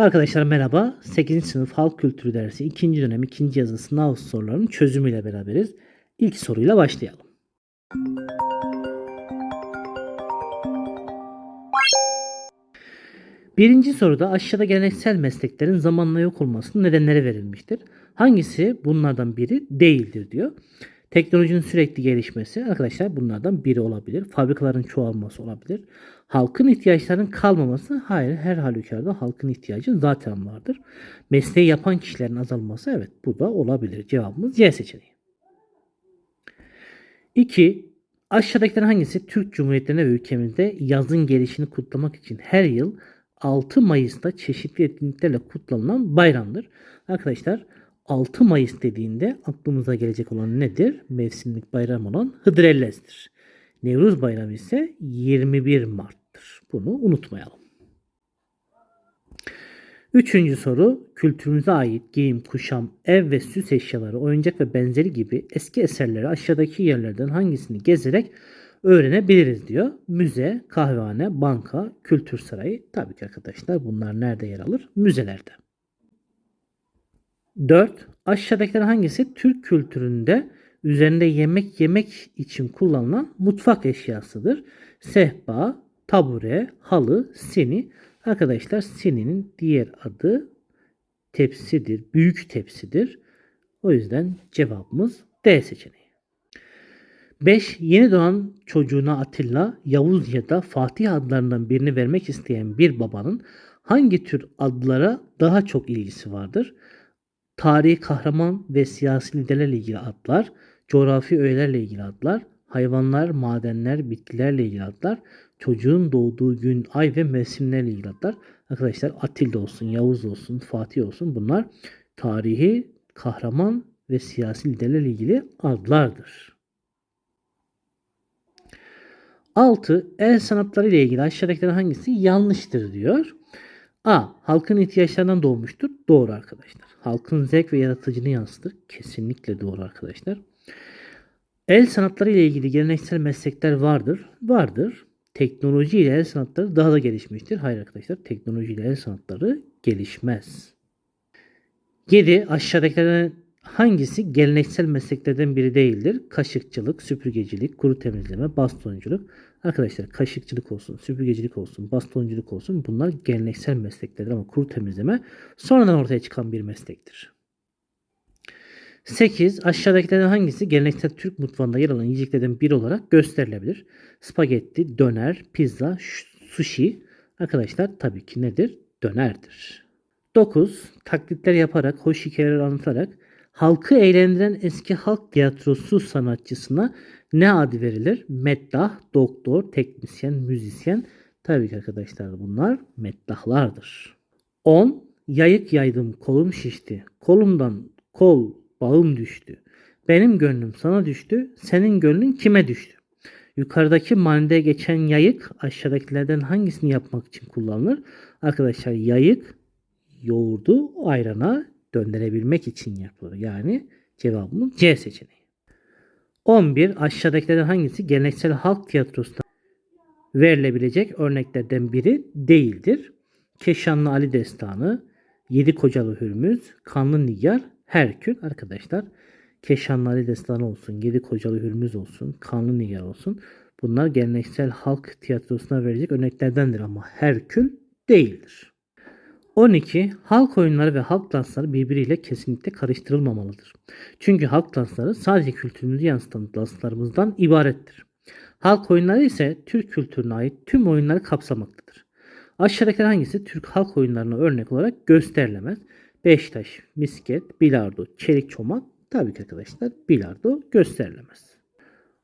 Arkadaşlar merhaba. 8. sınıf halk kültürü dersi 2. dönem 2. yazı sınav sorularının çözümüyle beraberiz. İlk soruyla başlayalım. Birinci soruda aşağıda geleneksel mesleklerin zamanla yok olmasının nedenleri verilmiştir. Hangisi bunlardan biri değildir diyor. Teknolojinin sürekli gelişmesi arkadaşlar bunlardan biri olabilir. Fabrikaların çoğalması olabilir. Halkın ihtiyaçlarının kalmaması hayır her halükarda halkın ihtiyacı zaten vardır. Mesleği yapan kişilerin azalması evet bu da olabilir. Cevabımız C seçeneği. 2. Aşağıdakilerin hangisi Türk Cumhuriyetlerinde ve ülkemizde yazın gelişini kutlamak için her yıl 6 Mayıs'ta çeşitli etkinliklerle kutlanılan bayramdır. Arkadaşlar 6 Mayıs dediğinde aklımıza gelecek olan nedir? Mevsimlik bayram olan Hıdrellez'dir. Nevruz Bayramı ise 21 Mart'tır. Bunu unutmayalım. Üçüncü soru kültürümüze ait giyim, kuşam, ev ve süs eşyaları, oyuncak ve benzeri gibi eski eserleri aşağıdaki yerlerden hangisini gezerek öğrenebiliriz diyor. Müze, kahvehane, banka, kültür sarayı. Tabii ki arkadaşlar bunlar nerede yer alır? Müzelerde. 4. Aşağıdakiler hangisi Türk kültüründe üzerinde yemek yemek için kullanılan mutfak eşyasıdır? Sehpa, tabure, halı, sini. Arkadaşlar sininin diğer adı tepsidir. Büyük tepsidir. O yüzden cevabımız D seçeneği. 5. Yeni doğan çocuğuna Atilla, Yavuz ya da Fatih adlarından birini vermek isteyen bir babanın hangi tür adlara daha çok ilgisi vardır? Tarihi kahraman ve siyasi liderlerle ilgili adlar, coğrafi öğelerle ilgili adlar, hayvanlar, madenler, bitkilerle ilgili adlar, çocuğun doğduğu gün, ay ve mevsimlerle ilgili. Arkadaşlar Atilla olsun, Yavuz olsun, Fatih olsun bunlar tarihi, kahraman ve siyasi liderlerle ilgili adlardır. 6. El sanatları ile ilgili aşağıdakilerden hangisi yanlıştır diyor. A. Halkın ihtiyaçlarından doğmuştur. Doğru arkadaşlar. Halkın zevk ve yaratıcını yansıtır. Kesinlikle doğru arkadaşlar. El sanatları ile ilgili geleneksel meslekler vardır. Vardır. Teknoloji ile el sanatları daha da gelişmiştir. Hayır arkadaşlar. Teknoloji ile el sanatları gelişmez. 7. Aşağıdakilerden hangisi geleneksel mesleklerden biri değildir? Kaşıkçılık, süpürgecilik, kuru temizleme, bastonculuk. Arkadaşlar kaşıkçılık olsun, süpürgecilik olsun, bastonculuk olsun bunlar geleneksel mesleklerdir ama kuru temizleme sonradan ortaya çıkan bir meslektir. 8. Aşağıdakilerden hangisi geleneksel Türk mutfağında yer alan yiyeceklerden biri olarak gösterilebilir? Spagetti, döner, pizza, sushi. Arkadaşlar tabii ki nedir? Dönerdir. 9. Taklitler yaparak, hoş hikayeler anlatarak halkı eğlendiren eski halk tiyatrosu sanatçısına ne adı verilir? Meddah, doktor, teknisyen, müzisyen. Tabii ki arkadaşlar bunlar meddahlardır. 10. Yayık yaydım kolum şişti. Kolumdan kol bağım düştü. Benim gönlüm sana düştü. Senin gönlün kime düştü? Yukarıdaki manide geçen yayık aşağıdakilerden hangisini yapmak için kullanılır? Arkadaşlar yayık yoğurdu ayrana döndürebilmek için yapılır. Yani cevabımız C seçeneği. 11. Aşağıdakilerden hangisi geleneksel halk tiyatrosunda verilebilecek örneklerden biri değildir? Keşanlı Ali Destanı, Yedi Kocalı Hürmüz, Kanlı Nigar, Herkül arkadaşlar. Keşanlı Ali Destanı olsun, Yedi Kocalı Hürmüz olsun, Kanlı Nigar olsun. Bunlar geleneksel halk tiyatrosuna verecek örneklerdendir ama Herkül değildir. 12. Halk oyunları ve halk dansları birbiriyle kesinlikle karıştırılmamalıdır. Çünkü halk dansları sadece kültürümüzü yansıtan danslarımızdan ibarettir. Halk oyunları ise Türk kültürüne ait tüm oyunları kapsamaktadır. Aşağıdakiler hangisi Türk halk oyunlarına örnek olarak gösterilemez? Beştaş, misket, bilardo, çelik çomak tabii ki arkadaşlar bilardo gösterilemez.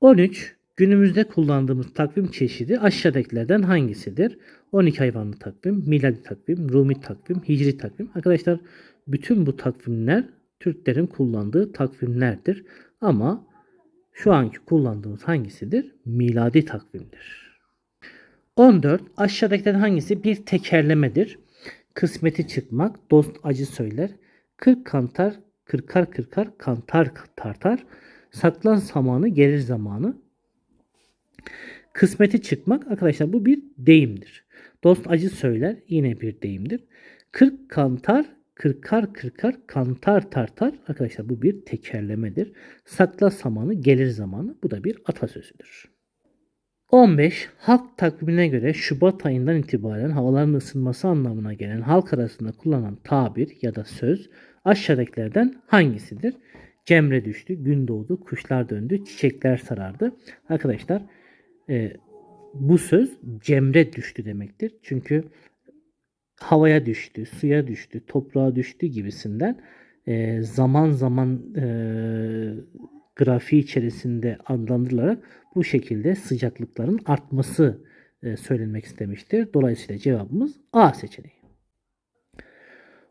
13. Günümüzde kullandığımız takvim çeşidi aşağıdakilerden hangisidir? 12 hayvanlı takvim, miladi takvim, Rumi takvim, hicri takvim. Arkadaşlar bütün bu takvimler Türklerin kullandığı takvimlerdir. Ama şu anki kullandığımız hangisidir? Miladi takvimdir. 14. Aşağıdakilerden hangisi bir tekerlemedir? Kısmeti çıkmak, dost acı söyler. Kırk kantar, kırkar kırkar, kantar tartar. Saklan samanı, gelir zamanı. Kısmeti çıkmak arkadaşlar bu bir deyimdir. Dost acı söyler yine bir deyimdir. Kırk kantar, kırkar kırkar, kantar tartar. Arkadaşlar bu bir tekerlemedir. Sakla samanı gelir zamanı. Bu da bir atasözüdür. 15. Halk takvimine göre Şubat ayından itibaren havaların ısınması anlamına gelen halk arasında kullanılan tabir ya da söz aşağıdakilerden hangisidir? Cemre düştü, gün doğdu, kuşlar döndü, çiçekler sarardı. Arkadaşlar e, bu söz cemre düştü demektir. Çünkü havaya düştü, suya düştü, toprağa düştü gibisinden e, zaman zaman e, grafiği içerisinde adlandırılarak bu şekilde sıcaklıkların artması e, söylenmek istemiştir. Dolayısıyla cevabımız A seçeneği.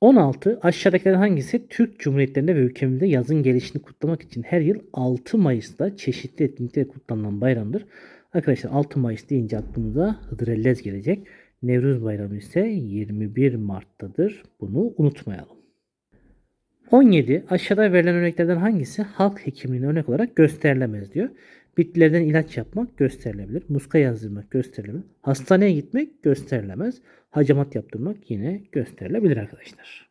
16. Aşağıdakilerden hangisi Türk Cumhuriyetlerinde ve ülkemizde yazın gelişini kutlamak için her yıl 6 Mayıs'ta çeşitli etkinliklerle kutlanılan bayramdır? Arkadaşlar 6 Mayıs deyince aklımıza Hıdrellez gelecek. Nevruz Bayramı ise 21 Mart'tadır. Bunu unutmayalım. 17. Aşağıda verilen örneklerden hangisi halk hekimliğine örnek olarak gösterilemez diyor. Bitkilerden ilaç yapmak gösterilebilir. Muska yazdırmak gösterilebilir. Hastaneye gitmek gösterilemez. Hacamat yaptırmak yine gösterilebilir arkadaşlar.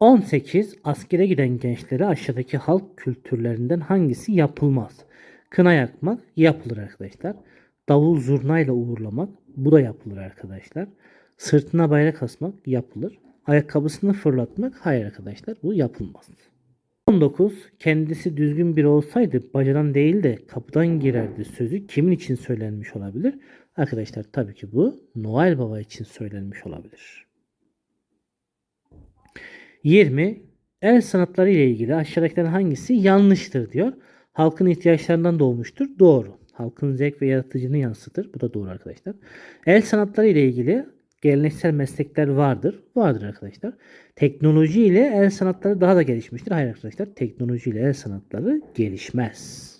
18. Askere giden gençlere aşağıdaki halk kültürlerinden hangisi yapılmaz? Kına yakmak yapılır arkadaşlar. Davul zurnayla uğurlamak bu da yapılır arkadaşlar. Sırtına bayrak asmak yapılır. Ayakkabısını fırlatmak hayır arkadaşlar bu yapılmaz. 19. Kendisi düzgün biri olsaydı bacadan değil de kapıdan girerdi sözü kimin için söylenmiş olabilir? Arkadaşlar tabii ki bu Noel Baba için söylenmiş olabilir. 20. El sanatları ile ilgili aşağıdakilerden hangisi yanlıştır diyor. Halkın ihtiyaçlarından doğmuştur. Doğru. Halkın zevk ve yaratıcılığını yansıtır. Bu da doğru arkadaşlar. El sanatları ile ilgili geleneksel meslekler vardır. Vardır arkadaşlar. Teknoloji ile el sanatları daha da gelişmiştir. Hayır arkadaşlar. Teknoloji ile el sanatları gelişmez.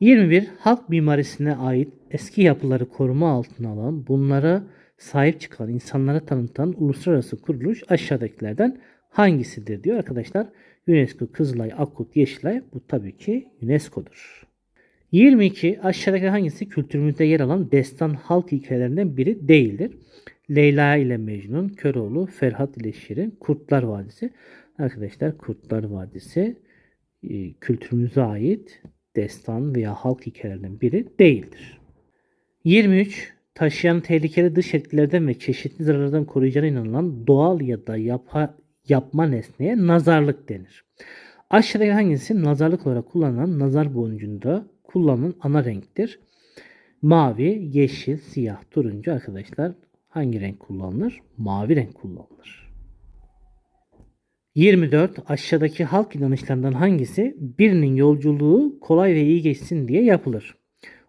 21. Halk mimarisine ait eski yapıları koruma altına alan, bunlara sahip çıkan, insanlara tanıtan uluslararası kuruluş aşağıdakilerden hangisidir diyor arkadaşlar. UNESCO, Kızılay, Akut, Yeşilay bu tabii ki UNESCO'dur. 22. Aşağıdaki hangisi kültürümüzde yer alan destan halk hikayelerinden biri değildir? Leyla ile Mecnun, Köroğlu, Ferhat ile Şirin, Kurtlar Vadisi. Arkadaşlar Kurtlar Vadisi e, kültürümüze ait destan veya halk hikayelerinden biri değildir. 23. Taşıyan tehlikeli dış etkilerden ve çeşitli zararlardan koruyacağına inanılan doğal ya da yapa, yapma nesneye nazarlık denir. Aşağıdaki hangisi nazarlık olarak kullanılan nazar boncuğunda kullanılan ana renktir? Mavi, yeşil, siyah, turuncu arkadaşlar hangi renk kullanılır? Mavi renk kullanılır. 24. Aşağıdaki halk inanışlarından hangisi birinin yolculuğu kolay ve iyi geçsin diye yapılır?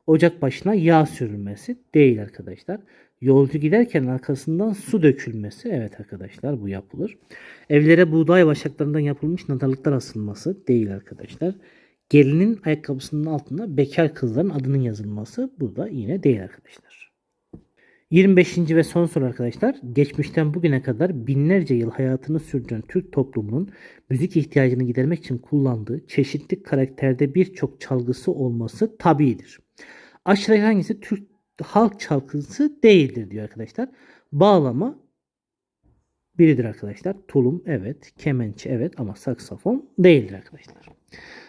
Ocak başına yağ sürülmesi değil arkadaşlar. Yolcu giderken arkasından su dökülmesi evet arkadaşlar bu yapılır. Evlere buğday başaklarından yapılmış nazarlıklar asılması değil arkadaşlar. Gelinin ayakkabısının altında bekar kızların adının yazılması bu da yine değil arkadaşlar. 25. ve son soru arkadaşlar. Geçmişten bugüne kadar binlerce yıl hayatını sürdüren Türk toplumunun müzik ihtiyacını gidermek için kullandığı çeşitli karakterde birçok çalgısı olması tabidir. Aşağıdaki hangisi Türk halk çalgısı değildir diyor arkadaşlar. Bağlama biridir arkadaşlar. Tulum evet, kemençe evet ama saksafon değildir arkadaşlar.